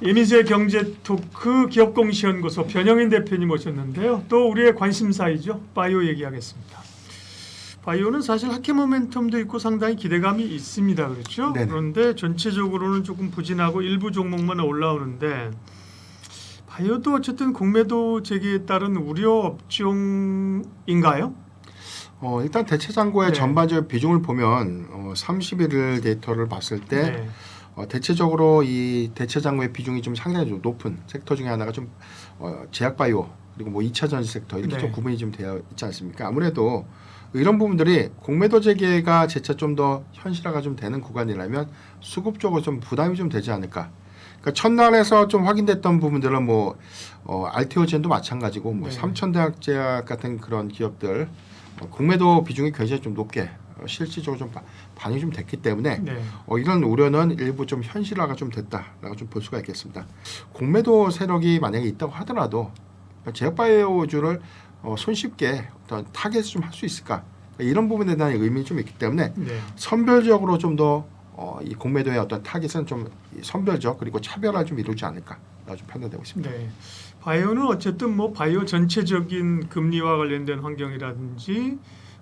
이미지의 경제 토크 기업공시연구소 변영인 대표님 오셨는데요. 또 우리의 관심사이죠. 바이오 얘기하겠습니다. 바이오는 사실 하계 모멘텀도 있고 상당히 기대감이 있습니다. 그렇죠? 네네. 그런데 전체적으로는 조금 부진하고 일부 종목만 올라오는데 바이오도 어쨌든 공매도 제기에 따른 우려 업종인가요? 어, 일단 대체 잔고의 네. 전반적 비중을 보면 어, 31일 데이터를 봤을 때 네. 어, 대체적으로 이 대체 잔고의 비중이 좀 상당히 좀 높은 섹터 중에 하나가 좀 어, 제약 바이오 그리고 뭐 2차 전지 섹터 이렇게 네. 좀 구분이 좀 되어 있지 않습니까? 아무래도 이런 부분들이 공매도 재개가 재차 좀 더 현실화가 좀 되는 구간이라면 수급적으로 좀 부담이 좀 되지 않을까. 그러니까 첫날에서 좀 확인됐던 부분들은 뭐 어, 알테오젠도 마찬가지고 뭐 네. 삼천대학제약 같은 그런 기업들 어, 공매도 비중이 굉장히 좀 높게 어, 실질적으로 좀 바- 반영이 좀 됐기 때문에 네. 어, 이런 우려는 일부 좀 현실화가 좀 됐다라고 좀 볼 수가 있겠습니다. 공매도 세력이 만약에 있다고 하더라도 제약바이오주를 어, 손쉽게 어떤 타겟을 좀 할 수 있을까 이런 부분에 대한 의미가 좀 있기 때문에 네. 선별적으로 좀더 어, 이 공매도의 어떤 타겟은 좀이 선별적 그리고 차별화 좀 이루지 않을까라고 좀 판단되고 있습니다. 네. 바이오는 어쨌든 뭐 바이오 전체적인 금리와 관련된 환경이라든지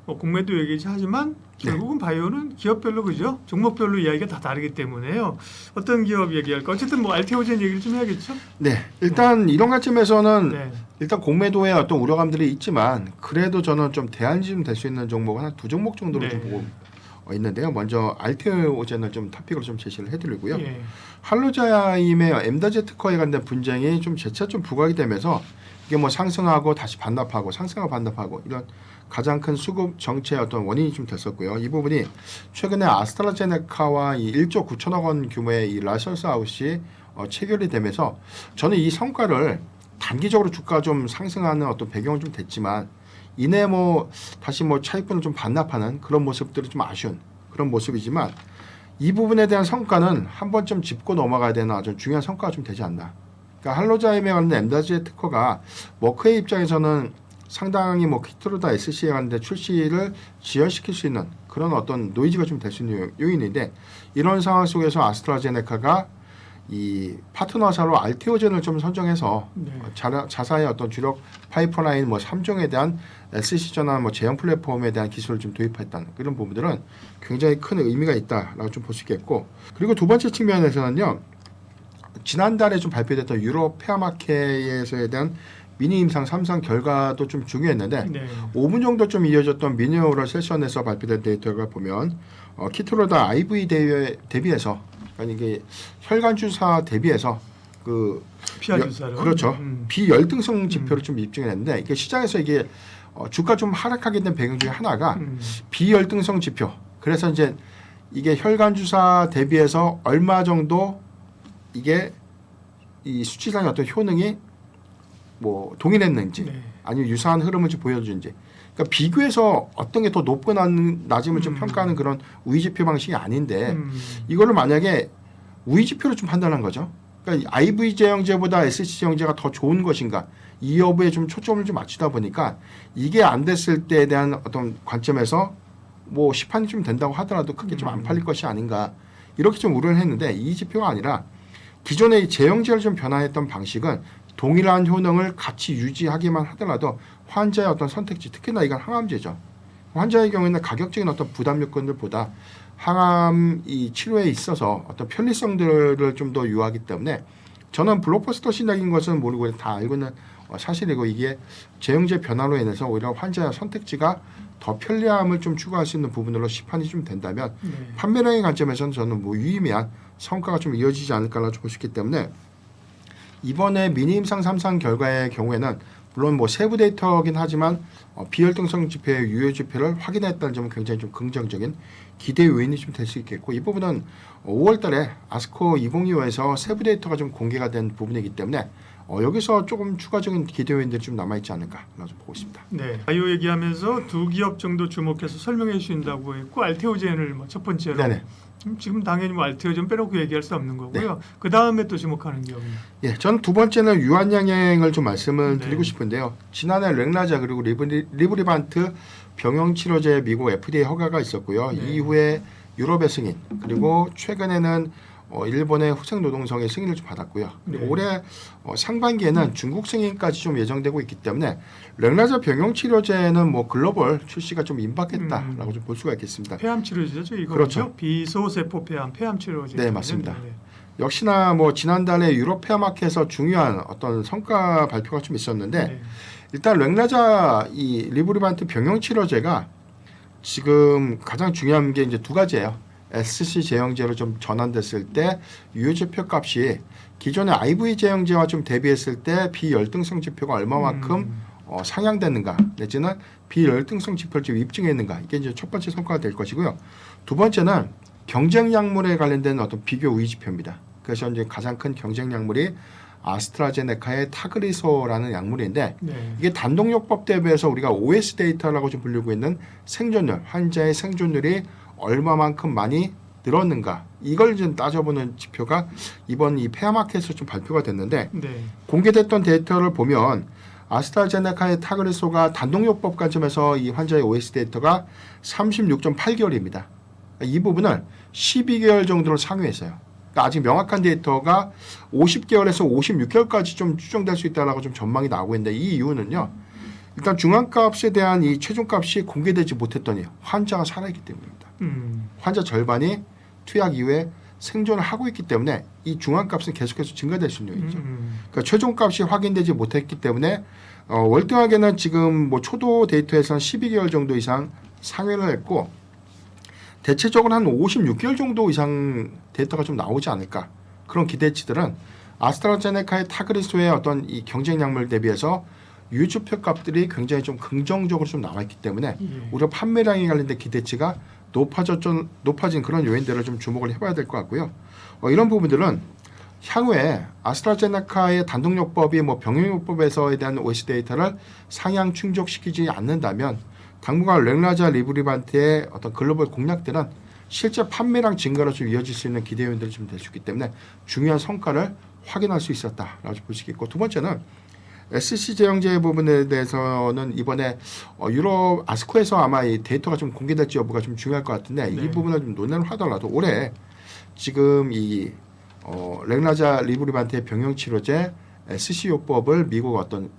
뭐 공매도 얘기지 하지만 네. 결국은 바이오는 기업별로 그죠? 종목별로 이야기가 다 다르기 때문에요. 어떤 기업 얘기할까? 어쨌든 뭐 알테오젠 얘기를 좀 해야겠죠? 네, 일단 이런 관점에서는 네. 일단 공매도에 어떤 우려감들이 있지만 그래도 저는 좀 대안이 좀될 수 있는 종목은 한두 종목 정도로 네. 좀 보고 어, 있는데요. 먼저 알테오젠을 좀 토픽으로 좀 제시를 해드리고요. 예. 할로자임의 엠다제 특허에 관된 분쟁이 좀 재차 좀 부각이 되면서 이게 뭐 상승하고 다시 반납하고 상승하고 반납하고 이런 가장 큰 수급 정체의 어떤 원인이 좀 됐었고요. 이 부분이 최근에 아스트라제네카와 이 1조 9천억 원 규모의 이 라이선스 아웃이 어, 체결이 되면서 저는 이 성과를 단기적으로 주가 좀 상승하는 어떤 배경은 좀 됐지만 이내 뭐 다시 뭐 차익분을 좀 반납하는 그런 모습들이 좀 아쉬운 그런 모습이지만 이 부분에 대한 성과는 한 번쯤 짚고 넘어가야 되는 아주 중요한 성과가 좀 되지 않나. 그러니까 할로자임에 관한 엠다지의 특허가 머크의 입장에서는 상당히 뭐 키트로다 SC에 관한 출시를 지연시킬 수 있는 그런 어떤 노이즈가 좀 될 수 있는 요- 요인인데 이런 상황 속에서 아스트라제네카가 이 파트너사로 알테오젠을 좀 선정해서 네. 어, 자, 자사의 어떤 주력 파이프라인 뭐 3종에 대한 SC 전환 뭐 제형 플랫폼에 대한 기술을 좀 도입했다는 그런 부분들은 굉장히 큰 의미가 있다라고 좀 볼 수 있겠고 그리고 두 번째 측면에서는요 지난달에 좀 발표됐던 유럽 페어마켓에 대한 미니 임상 3상 결과도 좀 중요했는데 네. 5분 정도 좀 이어졌던 미니오럴 세션에서 발표된 데이터가 보면 어, 키트로다 IV 대비, 대비해서 아니 이게 혈관 주사 대비해서 그 피하 여- 주사로. 그렇죠. 음. 비열등성 지표를 좀 입증했는데 이게 시장에서 이게 어, 주가 좀 하락하게 된 배경 중에 하나가 음. 비열등성 지표. 그래서 이제 이게 혈관 주사 대비해서 얼마 정도 이게 이 수치상의 어떤 효능이 뭐 동일했는지 네. 아니면 유사한 흐름을 좀 보여주는지. 그러니까 비교해서 어떤 게 더 높고 난 낮음을 좀 음. 평가하는 그런 우위 지표 방식이 아닌데 음. 이거를 만약에 우위 지표로 좀 판단한 거죠. 그러니까 IV 제 형제보다 SC 제 형제가 더 좋은 것인가 이 여부에 좀 초점을 좀 맞추다 보니까 이게 안 됐을 때에 대한 어떤 관점에서 뭐 시판이 좀 된다고 하더라도 크게 좀안 음. 팔릴 것이 아닌가 이렇게 좀 우려를 했는데 이 지표가 아니라 기존의 이 제형제를 좀 변화했던 방식은 동일한 효능을 같이 유지하기만 하더라도 환자의 어떤 선택지 특히나 이건 항암제죠. 환자의 경우에는 가격적인 어떤 부담 요건들보다 항암 이 치료에 있어서 어떤 편리성들을 좀 더 유하기 때문에 저는 블록버스터 신약인 것은 모르고 다 알고 있는 어, 사실이고 이게 제형제 변화로 인해서 오히려 환자의 선택지가 더 편리함을 좀 추구할 수 있는 부분으로 시판이 좀 된다면 네. 판매량의 관점에서는 저는 뭐 유의미한 성과가 좀 이어지지 않을까라고 볼수 있기 때문에 이번에 미니 임상 3상 결과의 경우에는 물론 뭐 세부 데이터긴 하지만 어, 비혈등성 지표의 유효 지표를 확인했다는 점은 굉장히 좀 긍정적인 기대 요인이 좀 될 수 있겠고 이 부분은 5월달에 아스코 2025에서 세부 데이터가 좀 공개가 된 부분이기 때문에 어, 여기서 조금 추가적인 기대 요인들이 좀 남아 있지 않을까라고 좀 보고 있습니다. 네. 바이오 얘기하면서 두 기업 정도 주목해서 설명해 주신다고 했고 알테오젠을 뭐 첫 번째로 네네. 음, 지금 당연히 뭐 알테오젠 빼놓고 얘기할 수 없는 거고요. 그 다음에 또 주목하는 기업은 예, 전 두 번째는 유한양행을 좀 말씀을 네. 드리고 싶은데요. 지난해 렉라자 그리고 리브리, 리브리반트 병용치료제 미국 FDA 허가가 있었고요. 네. 이후에 유럽의 승인 그리고 최근에는 어, 일본의 후생 노동성의 승인을 좀 받았고요. 그리고 네. 올해 어, 상반기에는 중국 승인까지 좀 예정되고 있기 때문에 렉라자 병용 치료제는 뭐 글로벌 출시가 좀 임박했다라고 음. 좀볼 수가 있겠습니다. 폐암 치료제죠, 이거 그렇죠. 비소세포 폐암 폐암 치료제. 네, 맞습니다. 역시나 뭐 지난달에 유럽 폐암학회에서 중요한 어떤 성과 발표가 좀 있었는데 네. 일단 렉라자 이 리브리반트 병용 치료제가 지금 가장 중요한 게 이제 두 가지예요. SC 제형제로 좀 전환됐을 때 유효지표 값이 기존의 IV 제형제와 좀 대비했을 때 비열등성 지표가 얼마만큼 음. 어, 상향됐는가 내지는 비열등성 지표를 좀 입증했는가 이게 이제 첫 번째 성과가 될 것이고요. 두 번째는 경쟁 약물에 관련된 어떤 비교 우위 지표입니다. 그래서 이제 가장 큰 경쟁 약물이 아스트라제네카의 타그리소라는 약물인데 네. 이게 단독요법 대비해서 우리가 OS 데이터라고 좀 불리고 있는 생존율, 환자의 생존율이 얼마만큼 많이 늘었는가 이걸 좀 따져보는 지표가 이번 이 폐암학회에서 좀 발표가 됐는데 네. 공개됐던 데이터를 보면 아스트라제네카의 타그리소가 단독요법 관점에서 이 환자의 OS 데이터가 36.8개월입니다. 이 부분을 12개월 정도로 상회했어요. 그러니까 아직 명확한 데이터가 50개월에서 56개월까지 좀 추정될 수 있다라고 좀 전망이 나오고 있는데 이 이유는요. 일단 중앙값에 대한 이 최종값이 공개되지 못했더니 환자가 살아있기 때문입니다. 음. 환자 절반이 투약 이후에 생존을 하고 있기 때문에 이 중앙값은 계속해서 증가될 수 있는 요인이죠. 음. 그러니까 최종값이 확인되지 못했기 때문에 어, 월등하게는 지금 뭐 초도 데이터에서는 12개월 정도 이상 상회를 했고 대체적으로 한 56개월 정도 이상 데이터가 좀 나오지 않을까 그런 기대치들은 아스트라제네카의 타그리소의 어떤 이 경쟁 약물 대비해서 유주표 값들이 굉장히 좀 긍정적으로 좀 나와 있기 때문에 예. 우리가 판매량에 관련된 기대치가 높아졌 높아진 그런 요인들을 좀 주목을 해봐야 될 것 같고요. 어, 이런 부분들은 향후에 아스트라제네카의 단독요법이 뭐 병용요법에서에 대한 OS 데이터를 상향 충족시키지 않는다면 당분간 렉라자 리브리반트의 어떤 글로벌 공략들은 실제 판매량 증가로 좀 이어질 수 있는 기대 요인들이 좀 될 수 있기 때문에 중요한 성과를 확인할 수 있었다라고 볼 수 있겠고 두 번째는 SC 제형제 부분에 대해서는 이번에 어, 유럽 아스코에서 아마 이 데이터가 좀 공개될지 여부가 좀 중요할 것 같은데 네. 이 부분을 좀 논의를 하더라도 올해 지금 이 어, 렉라자 리브리반트의 병용 치료제 SC 요법을 미국 어떤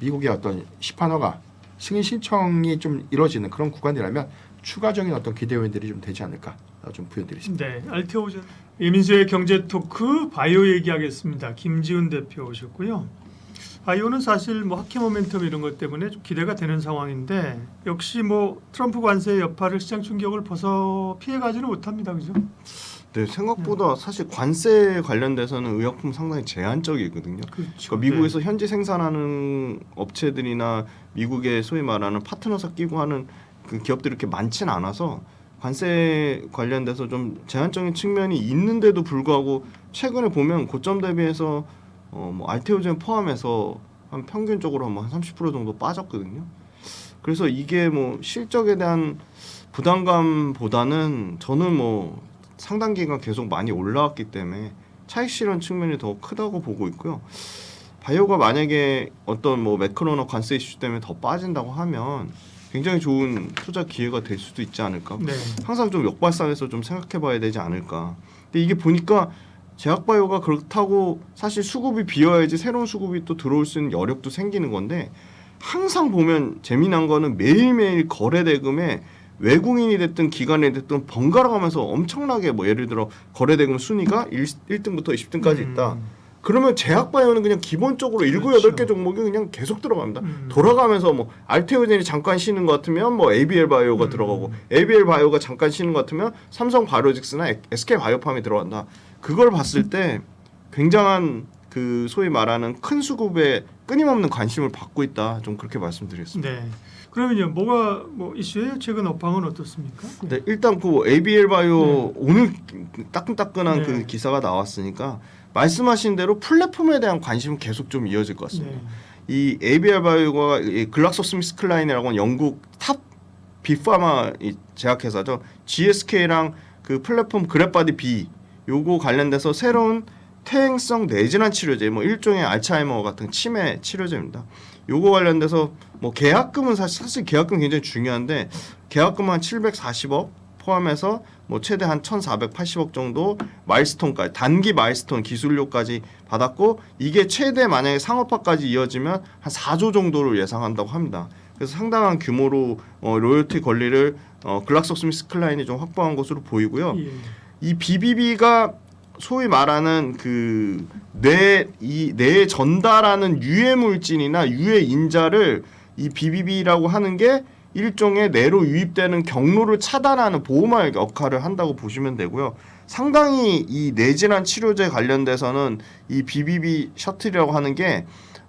미국의 어떤 시판허가 승인 신청이 좀 이루어지는 그런 구간이라면 추가적인 어떤 기대 요인들이 좀 되지 않을까 좀 부연드리겠습니다. 네, 알테오전 이민수의 경제 토크 바이오 얘기하겠습니다. 김지훈 대표 오셨고요. 바이오는 사실 뭐 학회 모멘텀 이런 것 때문에 좀 기대가 되는 상황인데 역시 뭐 트럼프 관세의 여파를 시장 충격을 벗어 피해가지는 못합니다, 그죠? 네, 생각보다 사실 관세 관련돼서는 의약품 상당히 제한적이거든요. 그렇죠. 그러니까 미국에서 현지 생산하는 업체들이나 미국의 소위 말하는 파트너사 끼고 하는 그 기업들이 이렇게 많지는 않아서 관세 관련돼서 좀 제한적인 측면이 있는데도 불구하고 최근에 보면 고점 대비해서 어 뭐 알테오젠 포함해서 한 평균적으로 한 30% 정도 빠졌거든요. 그래서 이게 뭐 실적에 대한 부담감보다는 저는 뭐 상당 기간 계속 많이 올라왔기 때문에 차익 실현 측면이 더 크다고 보고 있고요. 바이오가 만약에 어떤 뭐 매크로나 관세 이슈 때문에 더 빠진다고 하면 굉장히 좋은 투자 기회가 될 수도 있지 않을까. 네. 항상 좀 역발상에서 좀 생각해봐야 되지 않을까. 근데 이게 보니까 제약바이오가 그렇다고 사실 수급이 비어야지 새로운 수급이 또 들어올 수 있는 여력도 생기는 건데 항상 보면 재미난 거는 매일매일 거래 대금에 외국인이 됐든 기관이 됐든 번갈아 가면서 엄청나게 뭐 예를 들어 거래 대금 순위가 1, 1등부터 20등까지 있다. 음, 그러면 제약바이오는 그냥 기본적으로 일곱 그렇죠. 여덟 개 종목이 그냥 계속 들어갑니다. 음. 돌아가면서 뭐 알테오젠이 잠깐 쉬는 것 같으면 뭐 ABL 바이오가 음. 들어가고 ABL 바이오가 잠깐 쉬는 것 같으면 삼성 바이오직스나 SK 바이오팜이 들어간다. 그걸 봤을 때 굉장한 그 소위 말하는 큰 수급에 끊임없는 관심을 받고 있다. 좀 그렇게 말씀드리겠습니다. 네. 그러면요, 뭐가 뭐 이슈예요? 최근 업황은 어떻습니까? 네, 일단 그 ABL 바이오 오늘 따끈따끈한 네. 그 기사가 나왔으니까 말씀하신 대로 플랫폼에 대한 관심은 계속 좀 이어질 것 같습니다. 네. 이 ABR 바이오가 이 글락소스미스클라인이라고 하는 영국 탑 빅파마 이 제약회사죠. GSK랑 그 플랫폼 그랩바디 B 요거 관련돼서 새로운 퇴행성 뇌질환 치료제 뭐 일종의 알츠하이머 같은 치매 치료제입니다. 요거 관련돼서 뭐 계약금은 사실, 사실 계약금 굉장히 중요한데 계약금 한 740억 포함해서 뭐 최대 한 1,480억 정도 마일스톤까지 단기 마일스톤 기술료까지 받았고 이게 최대 만약에 상업화까지 이어지면 한 4조 정도를 예상한다고 합니다. 그래서 상당한 규모로 어, 로열티 권리를 어, 글락소 스미스 클라인이 좀 확보한 것으로 보이고요. 예. 이 BBB가 소위 말하는 그 그뇌 이 뇌에 전달하는 유해 물질이나 유해 인자를 이 BBB라고 하는 게 일종의 뇌로 유입되는 경로를 차단하는 보호막 역할을 한다고 보시면 되고요. 상당히 이 뇌질환 치료제 관련돼서는 이 BBB 셔틀이라고 하는 게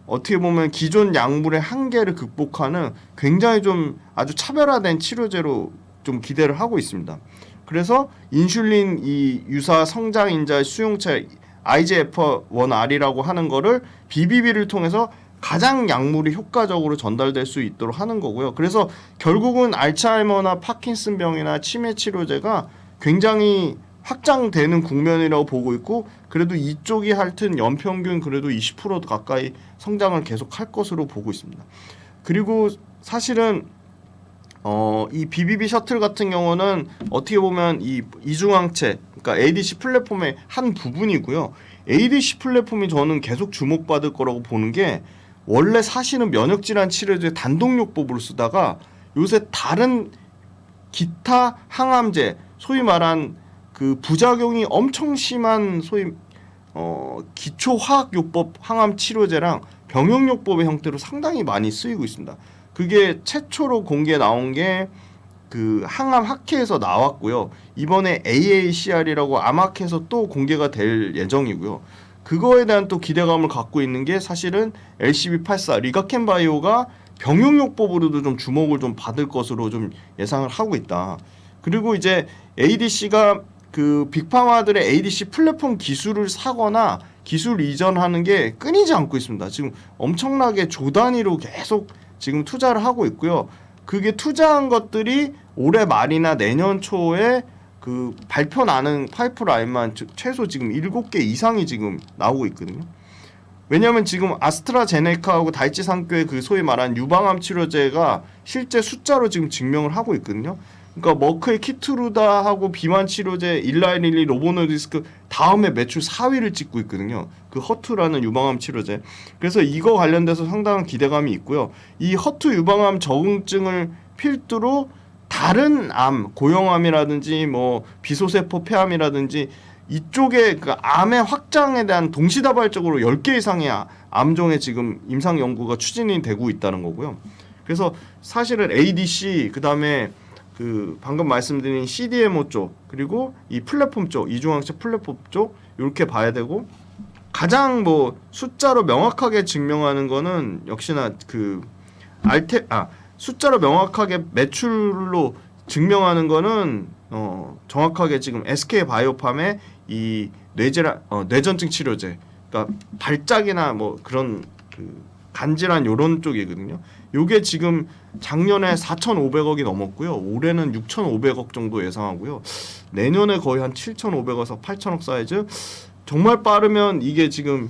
어떻게 보면 기존 약물의 한계를 극복하는 굉장히 좀 아주 차별화된 치료제로 좀 기대를 하고 있습니다. 그래서 인슐린 이 유사 성장 인자 수용체 IGF-1R이라고 하는 거를 BBB를 통해서 가장 약물이 효과적으로 전달될 수 있도록 하는 거고요. 그래서 결국은 알츠하이머나 파킨슨병이나 치매 치료제가 굉장히 확장되는 국면이라고 보고 있고 그래도 이쪽이 하여튼 연평균 그래도 20% 가까이 성장을 계속 할 것으로 보고 있습니다. 그리고 사실은 어, 이 BBB 셔틀 같은 경우는 어떻게 보면 이 이중항체, 그러니까 ADC 플랫폼의 한 부분이고요. ADC 플랫폼이 저는 계속 주목받을 거라고 보는 게 원래 사실은 면역질환 치료제 단독요법으로 쓰다가 요새 다른 기타 항암제, 소위 말한 그 부작용이 엄청 심한 소위 어, 기초화학요법 항암 치료제랑 병용요법의 형태로 상당히 많이 쓰이고 있습니다. 그게 최초로 공개 나온 게 그 항암 학회에서 나왔고요. 이번에 AACR이라고 암학회에서 또 공개가 될 예정이고요. 그거에 대한 또 기대감을 갖고 있는 게 사실은 LCB84 리가켄 바이오가 병용요법으로도 좀 주목을 좀 받을 것으로 좀 예상을 하고 있다. 그리고 이제 ADC가 그 빅파마들의 ADC 플랫폼 기술을 사거나 기술 이전하는 게 끊이지 않고 있습니다. 지금 엄청나게 조 단위로 계속 지금 투자를 하고 있고요. 그게 투자한 것들이 올해 말이나 내년 초에 그 발표 나는 파이프라인만 즉 최소 지금 일곱 개 이상이 지금 나오고 있거든요. 왜냐하면 지금 아스트라제네카하고 다이치상교의 그 소위 말한 유방암 치료제가 실제 숫자로 지금 증명을 하고 있거든요. 그러니까 머크의 키트루다하고 비만 치료제 일라이릴리 로보노디스크 다음에 매출 4위를 찍고 있거든요. 그 허투라는 유방암 치료제. 그래서 이거 관련돼서 상당한 기대감이 있고요. 이 허투 유방암 적응증을 필두로 다른 암, 고형암이라든지 뭐 비소세포 폐암이라든지 이쪽에 그 암의 확장에 대한 동시다발적으로 10개 이상의 아- 암종에 지금 임상 연구가 추진이 되고 있다는 거고요. 그래서 사실은 ADC 그다음에 그 방금 말씀드린 CDMO 쪽 그리고 이 플랫폼 쪽 이중항체 플랫폼 쪽 이렇게 봐야 되고 가장 뭐 숫자로 명확하게 증명하는 거는 역시나 그 알테 아 숫자로 명확하게 매출로 증명하는 거는 어 정확하게 지금 SK 바이오팜의 이 뇌질환 어 뇌전증 치료제 그러니까 발작이나 뭐 그런 그 간질환 요런 쪽이거든요. 요게 지금 작년에 4,500억이 넘었고요. 올해는 6,500억 정도 예상하고요. 내년에 거의 한 7,500억에서 8,000억 사이즈. 정말 빠르면 이게 지금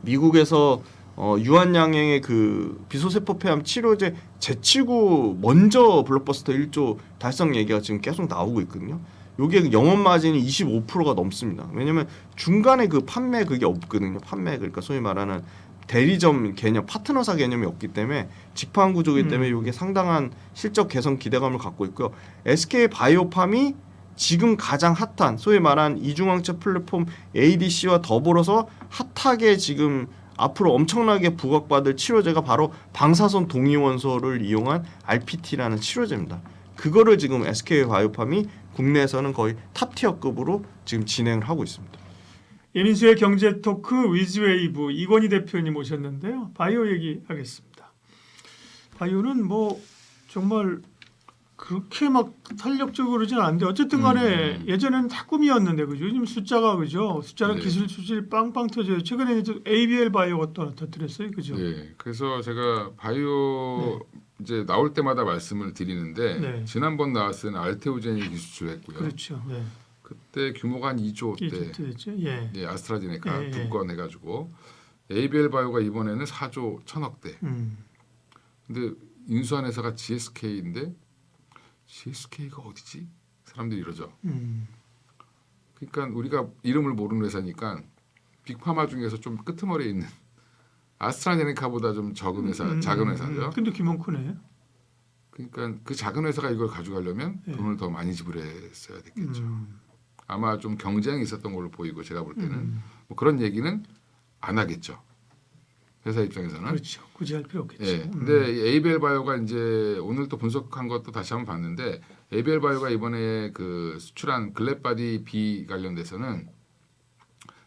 미국에서 어, 유한양행의 그 비소세포 폐암 치료제 제치고 먼저 블록버스터 1조 달성 얘기가 지금 계속 나오고 있거든요. 요게 영업 마진이 25%가 넘습니다. 왜냐면 중간에 그 판매 그게 없거든요. 판매 그러니까 소위 말하는 대리점 개념, 파트너사 개념이 없기 때문에 직판 구조이기 때문에 음. 이게 상당한 실적 개선 기대감을 갖고 있고요. SK 바이오팜이 지금 가장 핫한 소위 말한 이중항체 플랫폼 ADC와 더불어서 핫하게 지금 앞으로 엄청나게 부각받을 치료제가 바로 방사선 동위원소를 이용한 RPT라는 치료제입니다. 그거를 지금 SK 바이오팜이 국내에서는 거의 탑티어급으로 지금 진행을 하고 있습니다. 예민수의 경제 토크 위즈웨이브 이건희 대표님 오셨는데요. 바이오 얘기하겠습니다. 바이오는 뭐 정말 그렇게 막 탄력적으로 그러진 않은데 어쨌든 간에 음. 예전에는 다 꿈이었는데 그죠? 요즘 숫자가 그죠? 숫자랑 네. 기술 수질 빵빵 터져요. 최근에 이제 ABL 바이오가 또 터뜨렸어요. 그죠? 네, 그래서 제가 바이오 이제 나올 때마다 말씀을 드리는데 네. 지난번 나왔을 때는 알테오제닉 기술했고요. 그렇죠. 네. 그때 규모가 한 2조 때 이집트 됐죠. 예. 예, 아스트라제네카 예, 예. 두건 해가지고 ABL 바이오가 이번에는 4조 천억 대. 음. 근데 인수한 회사가 GSK인데 GSK가 어디지? 사람들이 이러죠. 음. 그러니까 우리가 이름을 모르는 회사니까 빅파마 중에서 좀 끄트머리에 있는 아스트라제네카보다 좀 적은 회사, 음, 작은 음, 회사죠. 음. 근데 김원크네. 그러니까 그 작은 회사가 이걸 가져가려면 예. 돈을 더 많이 지불했어야 됐겠죠. 음. 아마 좀 경쟁이 있었던 걸로 보이고 제가 볼 때는 음. 뭐 그런 얘기는 안 하겠죠. 회사 입장에서는. 그렇죠. 굳이 할 필요 없겠죠. 예. 음. 근데 이 에이벨 바이오가 이제 오늘 또 분석한 것도 다시 한번 봤는데 에이벨 바이오가 이번에 그 수출한 글랩바디 B 관련돼서는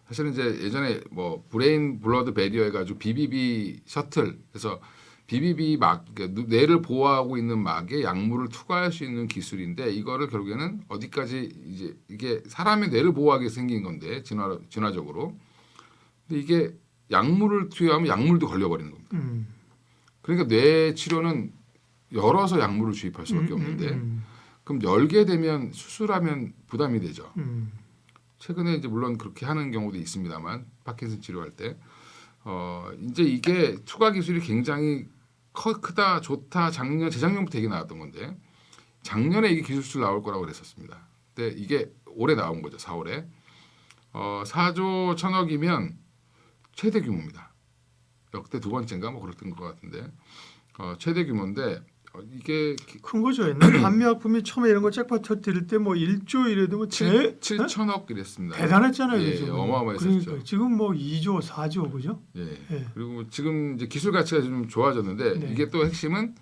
사실은 이제 예전에 뭐 브레인 블러드 베리어 해가지고 BBB 셔틀 그래서 BBB 막 그러니까 누- 뇌를 보호하고 있는 막에 약물을 투과할 수 있는 기술인데 이거를 결국에는 어디까지 이제 이게 사람의 뇌를 위해서 생긴 건데 진화 진화적으로 근데 이게 약물을 투여하면 약물도 걸려버리는 겁니다. 음. 그러니까 뇌 치료는 열어서 약물을 주입할 수밖에 음, 없는데 음, 그럼 열게 되면 수술하면 부담이 되죠. 음. 최근에 이제 물론 그렇게 하는 경우도 있습니다만 파킨슨 치료할 때 어, 이제 이게 투과 기술이 굉장히 커, 크다 좋다 작년 재작년부터 얘기 나왔던 건데 작년에 이게 기술술 나올 거라고 그랬었습니다. 근데 이게 올해 나온 거죠 4월에 어, 4조 천억이면 최대 규모입니다. 역대 두 번째인가 뭐 그랬던 것 같은데 어, 최대 규모인데 어, 이게 큰 거죠. 옛날에 한미약품이 처음에 이런 거 잭팟 터뜨릴 때 뭐 1조 이래도 뭐 제, 7, 7천억 이랬습니다. 대단했잖아요. 예, 그죠? 어마어마했었죠. 그러니까 지금 뭐 2조, 4조 그죠? 예. 예. 그리고 지금 이제 기술 가치가 좀 좋아졌는데 네. 이게 또 핵심은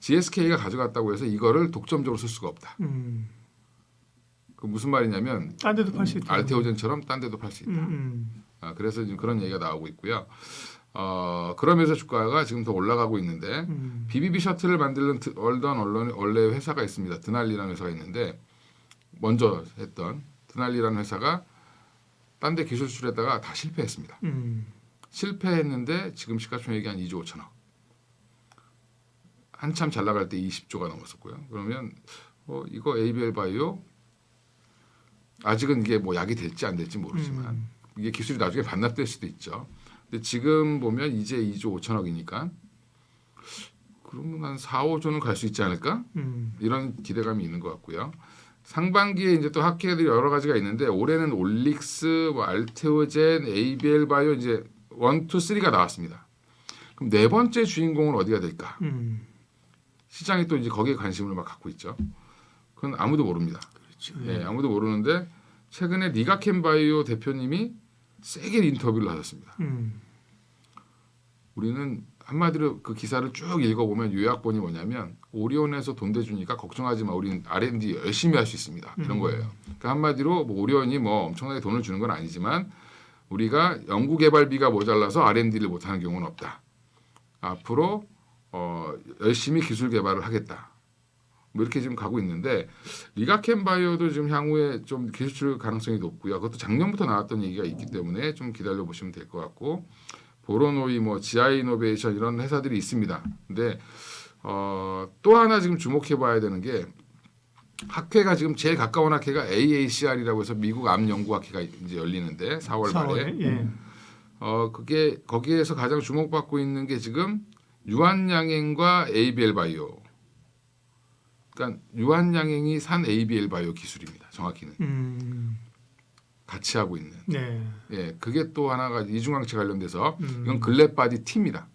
GSK가 가져갔다고 해서 이거를 독점적으로 쓸 수가 없다. 음. 그 무슨 말이냐면 딴 데도 팔 수 있다. 알테오젠처럼 딴 데도 팔 수 있다. 음, 음. 아, 그래서 지금 그런 얘기가 나오고 있고요. 어, 그러면서 주가가 지금 더 올라가고 있는데 음. BBB 셔틀을 만드는 드- 얼던 언론 원래 회사가 있습니다. 드날리라는 회사가 있는데 먼저 했던 드날리라는 회사가 딴 데 기술 수출했다가 다 실패했습니다. 음. 실패했는데 지금 시가총액이 한 2조 5천억. 한참 잘 나갈 때 20조가 넘었었고요. 그러면 어, 이거 ABL 바이오 아직은 이게 뭐 약이 될지 안 될지 모르지만 음. 이게 기술이 나중에 반납될 수도 있죠. 근데 지금 보면 이제 2조 5천억이니까 그러면 한 4, 5조는 갈 수 있지 않을까? 음. 이런 기대감이 있는 것 같고요. 상반기에 이제 또 학회들이 여러 가지가 있는데 올해는 올릭스, 뭐 알테오젠, ABL 바이오 이제 1, 2, 3가 나왔습니다. 그럼 네 번째 주인공은 어디가 될까? 음. 시장이 또 이제 거기에 관심을 막 갖고 있죠. 그건 아무도 모릅니다. 그렇죠. 예, 아무도 모르는데 최근에 니가켄 바이오 대표님이 세게 인터뷰를 하셨습니다. 음. 우리는 한마디로 그 기사를 쭉 읽어보면 요약본이 뭐냐면 오리온에서 돈 대주니까 걱정하지 마. 우리는 R&D 열심히 할 수 있습니다. 이런 음. 거예요. 그러니까 한마디로 뭐 오리온이 뭐 엄청나게 돈을 주는 건 아니지만 우리가 연구 개발비가 모자라서 R&D를 못하는 경우는 없다. 앞으로 어, 열심히 기술 개발을 하겠다. 뭐 이렇게 지금 가고 있는데 리가켄 바이오도 지금 향후에 좀 기술 가능성이 높고요. 그것도 작년부터 나왔던 얘기가 있기 때문에 좀 기다려 보시면 될 것 같고 보로노이 뭐 지아 이노베이션 이런 회사들이 있습니다. 근데 어, 또 하나 지금 주목해 봐야 되는 게 학회가 지금 제일 가까운 학회가 AACR이라고 해서 미국 암 연구 학회가 이제 열리는데 4월 말에 4월에 예. 어 그게 거기에서 가장 주목받고 있는 게 지금 유한양행과 ABL 바이오. 그러니까 유한양행이 산 ABL 바이오 기술입니다. 정확히는 음. 같이 하고 있는. 네. 예, 그게 또 하나가 이중항체 관련돼서 음. 이건 글랩바디 T입니다.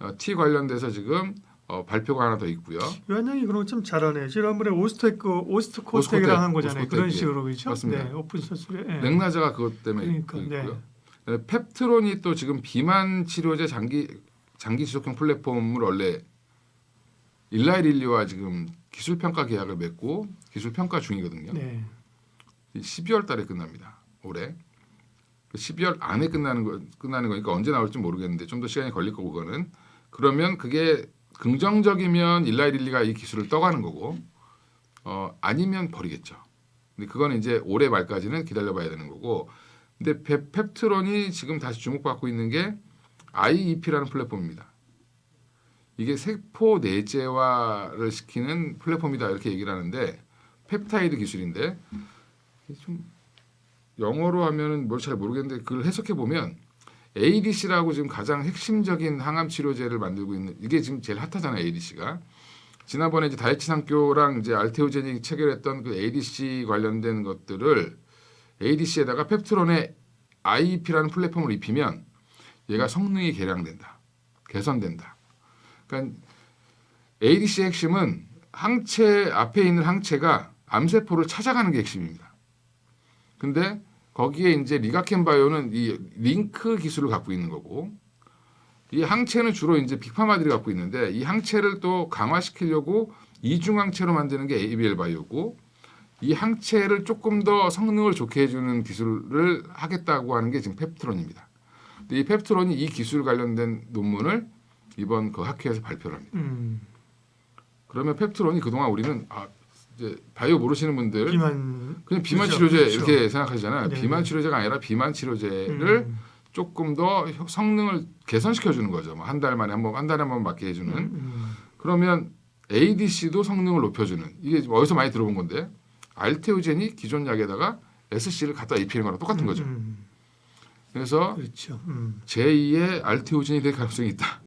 어, T 관련돼서 지금 어, 발표가 하나 더 있고요. 요한양이 그런 거 참 잘하네. 지난번에 오스테크 오스트코텍이랑 한 거잖아요. 오스코텍, 그런 예. 식으로 그렇죠? 맞습니다. 네. 오픈 소스에. 예. 맥나자가 그것 때문에 그러니까, 있고요. 네. 그다음에 펩트론이 또 지금 비만 치료제 장기 장기 지속형 플랫폼을 원래 일라이릴리와 지금 기술 평가 계약을 맺고 기술 평가 중이거든요. 네. 12월 달에 끝납니다. 올해. 12월 안에 끝나는 거 끝나는 거니까 언제 나올지 모르겠는데 좀 더 시간이 걸릴 거고 그거는 그러면 그게 긍정적이면 일라이릴리가 이 기술을 떠가는 거고 어 아니면 버리겠죠. 근데 그거는 이제 올해 말까지는 기다려봐야 되는 거고 근데 펩, 펩트론이 지금 다시 주목받고 있는 게 IEP라는 플랫폼입니다. 이게 세포 내재화를 시키는 플랫폼이다 이렇게 얘기를 하는데 펩타이드 기술인데 좀 영어로 하면은 뭘 잘 모르겠는데 그걸 해석해 보면 ADC라고 지금 가장 핵심적인 항암 치료제를 만들고 있는 이게 지금 제일 핫하잖아요 ADC가 지난번에 이제 다이치상교랑 이제 알테오제닉 체결했던 그 ADC 관련된 것들을 ADC에다가 펩트론의 IEP라는 플랫폼을 입히면 얘가 성능이 개량된다, 개선된다. 그러니까 ADC의 핵심은 항체 앞에 있는 항체가 암세포를 찾아가는 게 핵심입니다. 근데 거기에 이제 리가켄 바이오는 이 링크 기술을 갖고 있는 거고 이 항체는 주로 이제 빅파마들이 갖고 있는데 이 항체를 또 강화시키려고 이중 항체로 만드는 게 ABL 바이오고 이 항체를 조금 더 성능을 좋게 해주는 기술을 하겠다고 하는 게 지금 펩트론입니다. 이 펩트론이 이 기술 관련된 논문을 이번 그 학회에서 발표를 합니다. 음, 그러면 펩트론이 그동안 우리는 아 이제 바이오 모르시는 분들 비만 그냥 비만 그렇죠, 치료제 그렇죠. 이렇게 생각하시잖아요. 네. 비만 치료제가 아니라 비만 치료제를 음, 조금 더 효- 성능을 개선시켜 주는 거죠. 뭐 한 달 만에 한 번 한 달에 한 번 맞게 해주는. 음, 그러면 ADC도 성능을 높여주는 이게 어디서 많이 들어본 건데 알테오젠이 기존 약에다가 SC를 갖다 입히는 거랑 똑같은 거죠. 음, 그래서 그렇죠. 음. 제2의 알테오젠이 될 가능성이 있다.